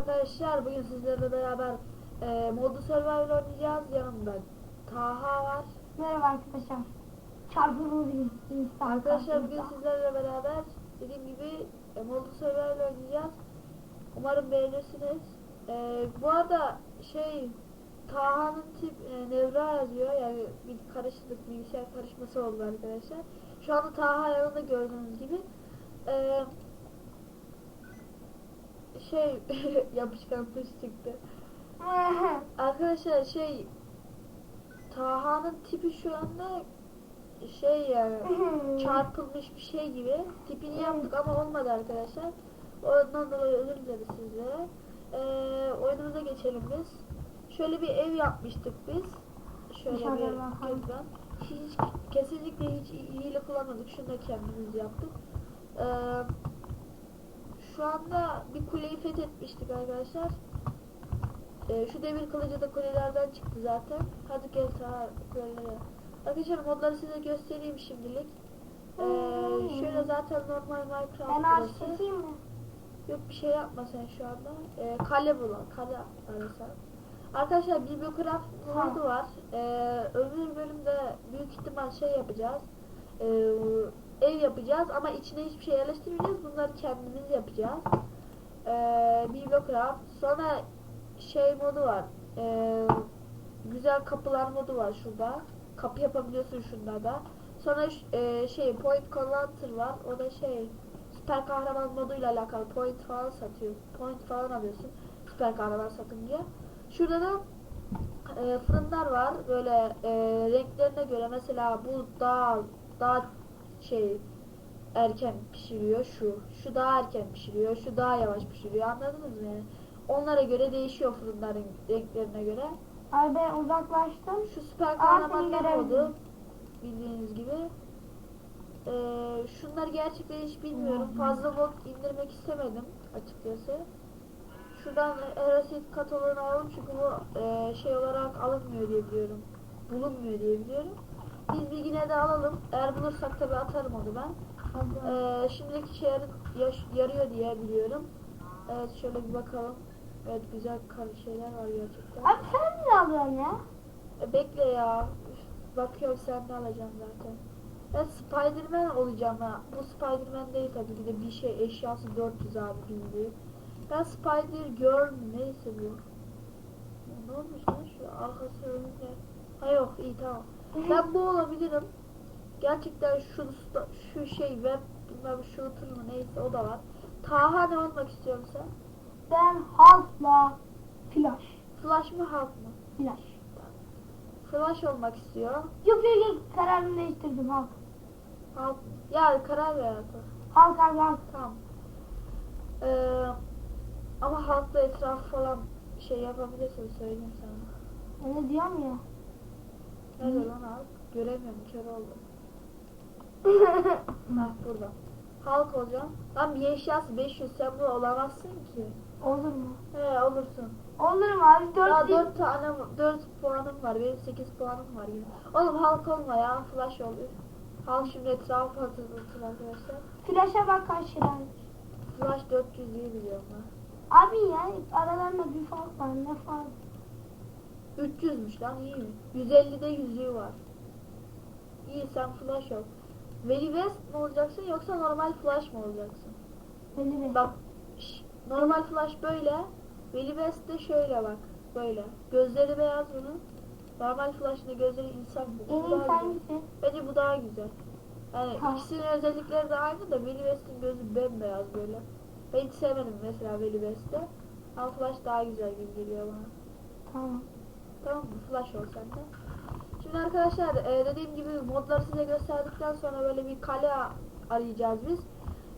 Arkadaşlar bugün sizlerle beraber e, modlu survival oynayacağız. Yanımda Taha var. Merhaba arkadaşlar. İnsan. Arkadaşlar bugün sizlerle beraber dediğim gibi e, modlu survival oynayacağız. Umarım beğenirsiniz. E, bu arada şey Taha'nın tip e, Nevra yazıyor. Yani bir karışıklık bilgisayar karışması oldu arkadaşlar. Şu anda Taha yanında gördüğünüz gibi. E, şey yapışkan tuş çıktı. Arkadaşlar şey Taha'nın tipi şu anda şey yani çarpılmış bir şey gibi. Tipini yaptık ama olmadı arkadaşlar. Ondan dolayı özür dileriz sizlere. Ee, oyunumuza geçelim biz. Şöyle bir ev yapmıştık biz. Şöyle İnşallah bir lütfen. Hiç, kesinlikle hiç hile kullanmadık. Şunu da kendimiz yaptık. Ee, şu anda bir kuleyi fethetmiştik arkadaşlar. Ee, şu demir kılıcı da kulelerden çıktı zaten. Hadi gel ta kulelere. Arkadaşlar modları size göstereyim şimdilik. Ee, Hmm. şöyle zaten normal Minecraft Ben ağaç mi? Yok bir şey yapma sen şu anda. Ee, kale bulan, kale arasa. Arkadaşlar Bibliocraft modu var. Ee, öbür bölümde büyük ihtimal şey yapacağız. Ee, ev yapacağız ama içine hiçbir şey yerleştirmeyeceğiz. Bunları kendimiz yapacağız. Ee, Bibliocraft. Sonra şey modu var. Ee, güzel kapılar modu var şurada. Kapı yapabiliyorsun şunda da. Sonra e, şey Point Converter var. O da şey süper kahraman moduyla alakalı point falan satıyor. Point falan alıyorsun süper kahraman satınca. Şurada da e, fırınlar var. Böyle e, renklerine göre mesela bu daha daha şey erken pişiriyor şu. Şu daha erken pişiriyor. Şu daha yavaş pişiriyor. Anladınız mı yani? Onlara göre değişiyor fırınların renklerine göre. Abi ben uzaklaştım. Şu süper kahramanlar modu bildiğiniz gibi. Ee, şunları gerçekten hiç bilmiyorum. Fazla mod indirmek istemedim açıkçası. Şuradan Erasit kataloğunu alalım çünkü bu e, şey olarak alınmıyor diye biliyorum. Bulunmuyor diye biliyorum. Biz yine de alalım. Eğer bulursak tabi atarım onu ben. Ee, şimdilik işe yaş- yarıyor diye biliyorum. Evet şöyle bir bakalım. Evet güzel şeyler var gerçekten. Abi sen ne alıyorsun ya? E, bekle ya. Üf, Bakıyorum sen de alacağım zaten. Ben Spiderman olacağım ha. Bu Spiderman değil tabii ki de bir şey eşyası 400 abi bildiğin. Ben Spider Girl neyse bu. Ne olmuş lan şu arkası önünde. Ha yok iyi tamam. Ben bu olabilirim. Gerçekten şu şu şey web bilmem shooter mı neyse o da var. Taha ne olmak istiyorsun sen? Ben Hulk'la Flash. Flash mı Hulk mı? Flash. Flash olmak istiyor. Yok yok yok kararımı değiştirdim Hulk. Hulk. Ya karar ver artık. Hulk abi Hulk. Tamam. Ee, ama halkla etraf falan şey yapabilirsin söyleyeyim sana. Öyle diyorum ya. Nerede lan halk? Göremiyorum kör oldum. Ha burada. Halk olacağım. Lan bir eşyası 500 sen bu olamazsın ki. Olur mu? He olursun. Olur mu abi? Daha 4 4 tane 4 puanım var. Benim 8 puanım var yine. Oğlum halk olma ya. Flash ol. Halk şimdi etrafı hatırlatır arkadaşlar. Flash'a bak kaç liraymış. Flash 400 diye biliyorum ben. Abi ya aralarında bir fark var. Ne fark? 300'müş lan iyi mi? 150'de yüzüğü var. İyi sen flash ol. Veli West mi olacaksın yoksa normal flash mı olacaksın? Belli mi? Bak şş, normal flash böyle. Veli West de şöyle bak. Böyle. Gözleri beyaz bunun. Normal flash'ın da gözleri insan bu. En Bu iyi daha güzel. Bence bu daha güzel. Yani Ha. ikisinin özellikleri de aynı da Veli West'in gözü bembeyaz böyle. Ben hiç sevmedim mesela Veli West'te. Ama flash daha güzel gibi geliyor bana. Tamam. Tamam mı? Flash ol sen de. Şimdi arkadaşlar e, dediğim gibi modları size gösterdikten sonra böyle bir kale arayacağız biz.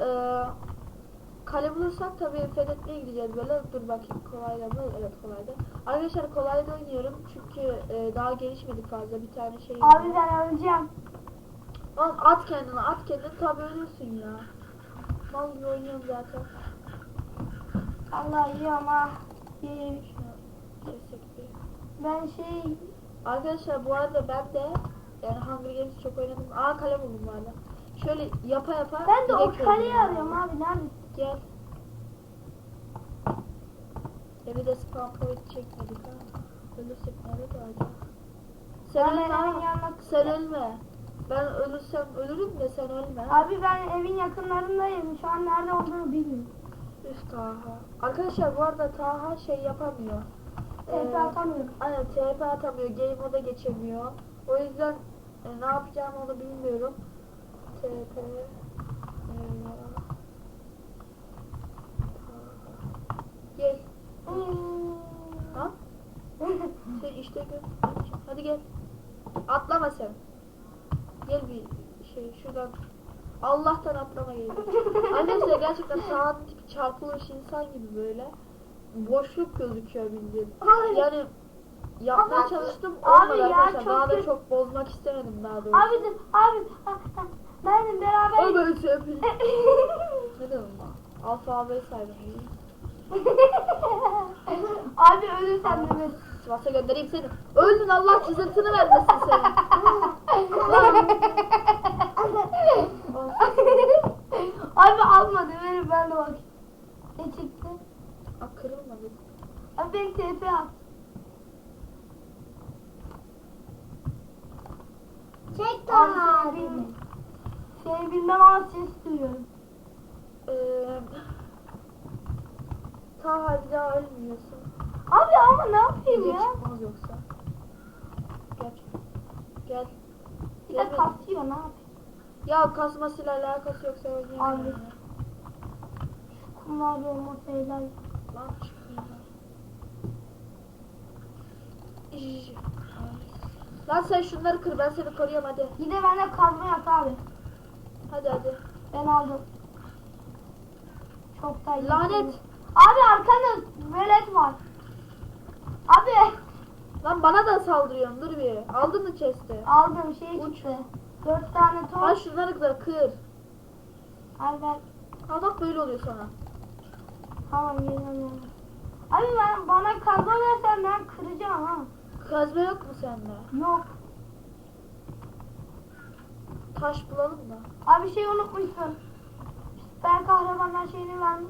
E, kale bulursak tabii fethetmeye gideceğiz böyle. Dur bakayım kolay da mı? Evet kolay da. Arkadaşlar kolay da oynuyorum çünkü e, daha gelişmedik fazla. Bir tane şey Abi ben öleceğim. Oğlum at kendini at kendini tabii ölürsün ya. Mal gibi oynuyorum zaten. Allah iyi ama iyi. Bir. Ben şey Arkadaşlar bu arada ben de yani Hunger Games çok oynadım. Aa kale buldum bu arada. Şöyle yapa yapa ben de o kaleyi arıyorum abi neredesin? Gel. Evi de spam point çekmedik ha. Ölürsek nerede acaba? Sen Ben ölme Sen ölme. Ben ölürsem ölürüm de sen ölme. Abi ben evin yakınlarındayım. Şu an nerede olduğunu bilmiyorum. Üf Taha. Arkadaşlar bu arada Taha şey yapamıyor. TP atamıyorum. Aynen TP atamıyor. Game moda geçemiyor. O yüzden e, ne yapacağımı onu bilmiyorum. TP e, Gel. Ha? Sen işte gel. Hadi gel. Atlama sen. Gel bir şey şuradan. Allah'tan atlama gel. Arkadaşlar gerçekten saat tipi çarpılmış insan gibi böyle. Boşluk gözüküyor bildiğin. Ay. Yani yapmaya Ama- çalıştım Abi olmadı ya, arkadaşlar. çok Daha da kötü. çok bozmak istemedim daha doğrusu. Abi dur, abi. Benim beraber. Ay ben sevdim. Ne dedim ben? Alfabeyi saydım. abi ölürsen de ben. Sivas'a göndereyim seni. Öldün Allah cızırtını vermesin seni. Abi almadı verin ben de bak. Ne çıktı? Aa, kırılmadı. Abi beni TP at. Çek Abi daha. seni bilmem. Seni bilmem ama ses duyuyorum. Eee ta daha ölmüyorsun. Abi ama ne yapayım Bize ya? çıkmaz yoksa. Gel. Gel. Bir de kasıyor ne yapayım? Ya kasmasıyla alakası yoksa oynayamam. Abi. ya. Kumlar olmasa helal. Lan. İş. Lan sen şunları kır ben seni koruyorum hadi. De bende kazma yap abi. Hadi hadi. Ben aldım. Çok da iyi. Lanet. Abi arkanda velet var. Abi Lan bana da saldırıyorsun dur bir. Aldın mı chest'i? aldım şey Uç. çıktı. Dört tane Lan ton. şunları da kır. Abi ben Ha bak böyle oluyor sonra. Tamam geliyorum. Abi ben bana kazma versen ben kıracağım ha. Kazma yok mu sende? Yok. Taş bulalım mı? Abi şey unutmuşsun. Ben kahramanlar şeyini ben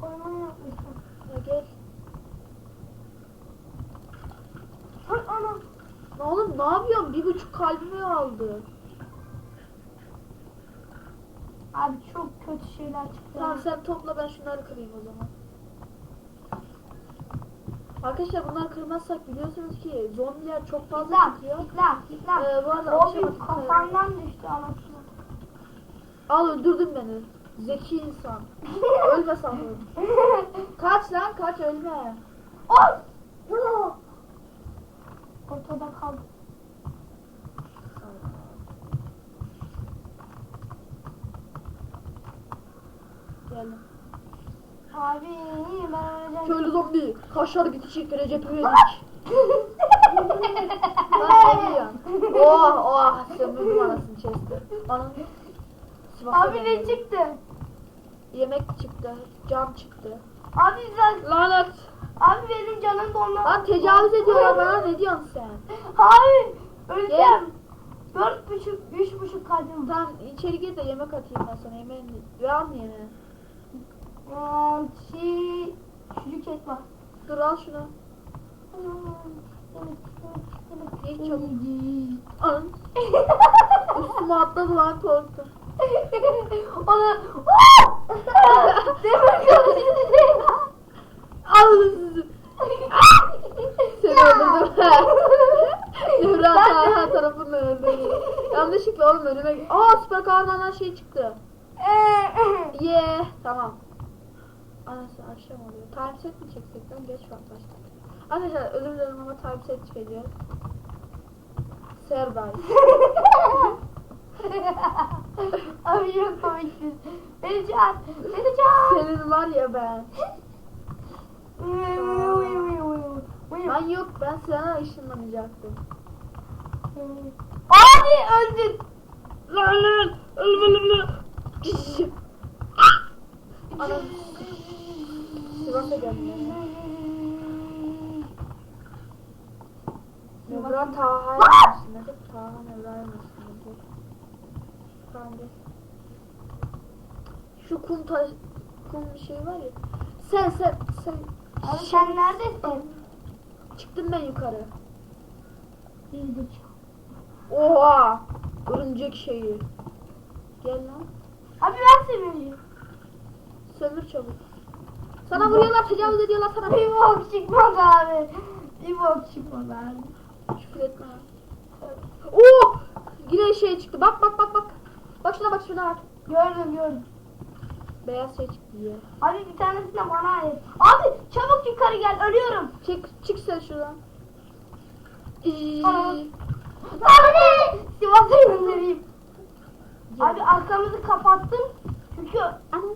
koymayı unutmuşsun. Ya gel. Hı, Ana. Ne oğlum ne yapıyorsun? Bir buçuk kalbimi aldı. Abi çok kötü şeyler çıktı. Tamam sen topla ben şunları kırayım o zaman. Arkadaşlar bunları kırmazsak biliyorsunuz ki zombiler çok fazla Lan, çıkıyor. lan, lan. Ee, bu arada o bir kafamdan düştü anasını. Al öldürdün beni. Zeki insan. Ölme sanırım. Kaç lan kaç ölme. Of! Ortada kaldım. Geldim. Abi ben. Köylü zombi. Kaşlar bitecek Recep İvedik. Lan diyorsun? Oh oh sömürdüm anasını chest'i. Anam. Sivas'a Abi ne çıktı? Yemek çıktı. Cam çıktı. Abi sen, Lanet. abi benim canım dondu. Lan tecavüz ediyorlar bana ne diyorsun sen? Abi öleceğim. Dört buçuk, üç buçuk kalbim var. Tamam içeri gir de yemek atayım ben sana yemeğini. Ve al yemeğini. Ee, şey, çocuk et var. Dur al şunu. Ye çabuk. Alın. Üstüme atladı lan korktum. Onu... Demir kılıcı Al. Seni öldürdüm. Devran Tarhan tarafından öldürdüm. Yanlışlıkla oğlum önüme... Aa süper kahramanlar şey çıktı. Ye tamam. Anasını akşam oluyor. Time set mi çeksek lan? Geç başladık. Arkadaşlar özür dilerim ama time set çıkacağız. Serday. Abi çok komiksin. Beni çağır. Beni çağır. Senin var ya ben. Ben yok ben sana ışınlanacaktım. Abi öldün. Lan lan ölme lan. Anam Sivas'a geldim. Nevran Taha üstünde. Taha Nevran üstünde. Tamam gel. Şu kum taş kum bir şey var ya. Sen sen sen Abi sen neredesin? Çıktım ben yukarı. Gerizekalı. Oha! Örümcek şeyi. Gel lan. Abi ben seviyorum. Sömür çabuk. Sana vuruyorlar, tecavüz ediyorlar sana. Bir bok çıkmaz abi. Bir bok çıkmaz abi. Küfür etme. Oo! Yine şey çıktı. Bak bak bak bak. Bak şuna bak şuna bak. Gördüm gördüm. Beyaz şey çıktı diye. Abi bir tanesi de bana ait. Abi çabuk yukarı gel ölüyorum. Çık çık sen şuradan. Abi Sivas'a göndereyim. Abi arkamızı kapattım. Çünkü Anam.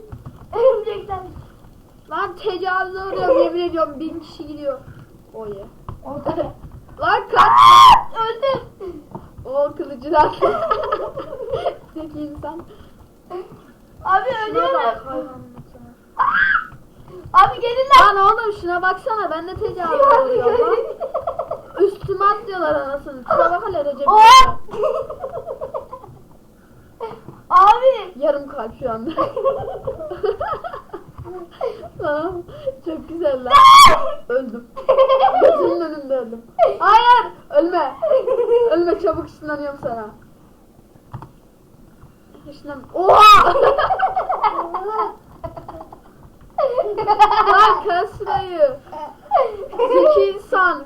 Lan tecavüze uğruyorum yemin ediyorum bin kişi gidiyor. O ye. Ortada. Lan kaç. Öldüm. O kılıcılar. Zeki insan. Abi ölüyorum. Abi gelin lan. Lan oğlum şuna baksana ben de tecavüze uğruyorum. Üstüme atlıyorlar anasını. Şuna bak hele Recep. Abi. Yarım kalp şu anda. Çok güzel lan. Öldüm. Gözümün önünde öldüm. Hayır. Ölme. Ölme çabuk ışınlanıyorum sana. Işınlan. Oha! Lan kasmayı. Zeki insan.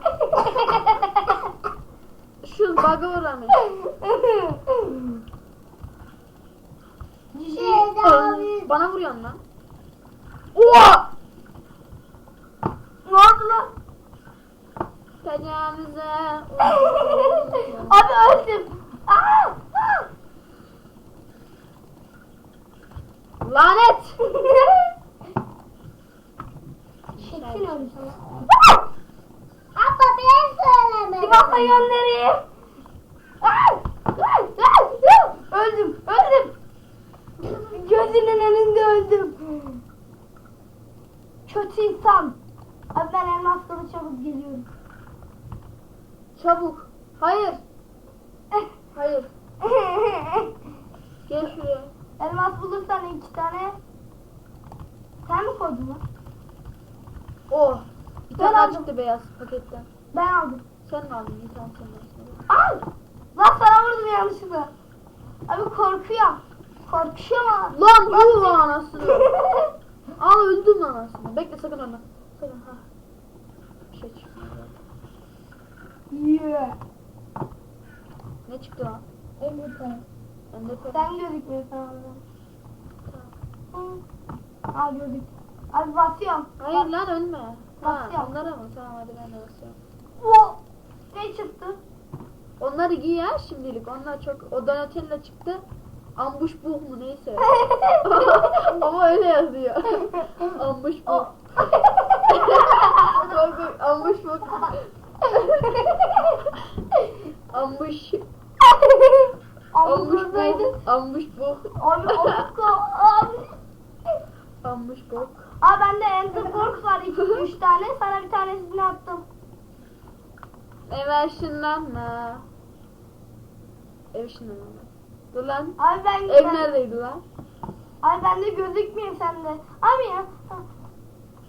Şu bug'a uğramış. Öl- Bana vuruyorsun lan. Oha! ne oldu lan? Tecavüze. Abi öldüm. Aa! Lanet. Çeksin onu sana. Abla ben söylemedim. Sivas'a göndereyim. Öldüm. Öldüm. Gözünün önünde öldüm. Kötü insan. Abi ben elmas çabuk geliyorum. Çabuk. Hayır. Hayır. Gel şuraya. elmas bulursan iki tane. Sen mi koydun lan? Oh. Bir Ben tane daha çıktı beyaz paketten. Ben aldım. Sen mi aldın? Bir tane sen. Al. Lan sana vurdum yanlışlıkla. Abi korkuyor. Korkuyor mu? Lan vur lan anasını. Al öldüm lan anasını. Bekle sakın ölme. Sakın ha. Bir şey çıkmıyor. Yeah. Ne çıktı lan? Ben de Sen gözükmüyorsun orada. Hı. Al gözük. Abi basıyorum. Hayır lan ölme. Ha, Basıyorum. onlara mı? Tamam hadi ben de basıyorum. O ne çıktı? Onları giy ya şimdilik. Onlar çok... O Donatella çıktı. Ambush buh mu neyse. Ama öyle yazıyor. Ambush O. buh. Korku- Ambush buh. Ambush. Ambush Omuzundaydı. buh. Ambush buh. Abi. Ambush buh. Aa bende Enderborg var. iki, üç tane. Sana bir tanesini attım. Eve ışınlanma. Ev ışınlanma. Dur lan. Abi ben Ev ben- neredeydi lan? Ay bende gözükmüyor sende. Abi ya. ha.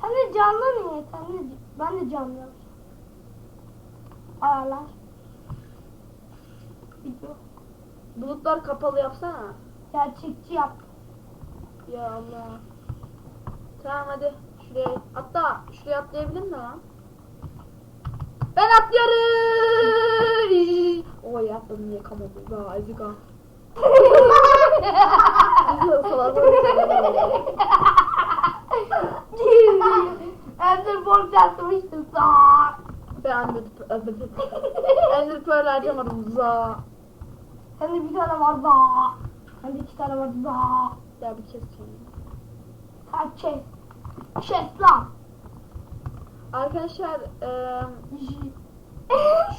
Sen de canlı niye? Sen de, ben de canlı. Ayarlar. Video. Bulutlar kapalı yapsana. Gerçekçi yap. Ya Allah. Tamam hadi. Şuraya hatta şuraya atlayabilir mi lan? Ben atlıyorum. Oy atladım yakamadım. Daha ezik ha. Enderborg yazmıştım. Zaa. Ben Ender, Ender Pearl harcamadım. Za. Sende bir tane var zaa. Sende iki tane var zaa. Ya bir kes şimdi. Ha kes. Kes lan. Arkadaşlar eee,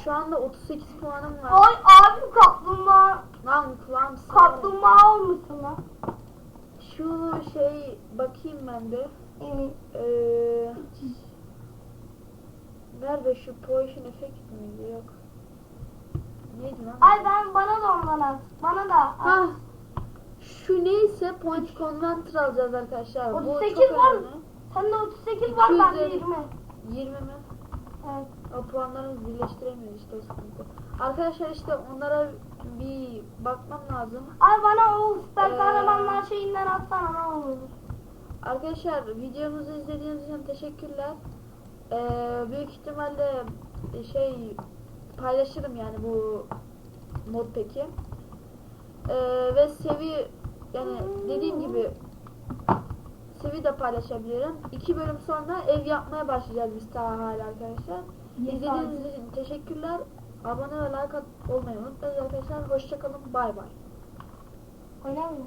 şu anda 38 puanım var. Ay abi kaplumbağa. Lan sağ. Kaplumbağa olmuşsun lan. Şu şey bakayım ben de. Evet. Eee nerede şu potion effect miydi? Yok. Neydi lan? Ay ben bana da ondan at. Bana da. Ha. Şu neyse point converter alacağız arkadaşlar. Bu 38 çok var. önemli. Sende 38 var bende 250. 20. 20 mi? Evet. O puanlarımızı birleştiremiyoruz işte o sıkıntı. Arkadaşlar işte onlara bir bakmam lazım. Abi bana o süper Ee, kahramanlar şeyinden atsana ne olur. Arkadaşlar videomuzu izlediğiniz için teşekkürler. Ee, büyük ihtimalle şey paylaşırım yani bu modpeki. Ee, ve sevi yani dediğim gibi sevi de paylaşabilirim. İki bölüm sonra ev yapmaya başlayacağız biz daha hala arkadaşlar. İzlediğiniz için teşekkürler. Abone ve like olmayı unutmayın arkadaşlar. Hoşçakalın. Bay bay. Oynar mısın?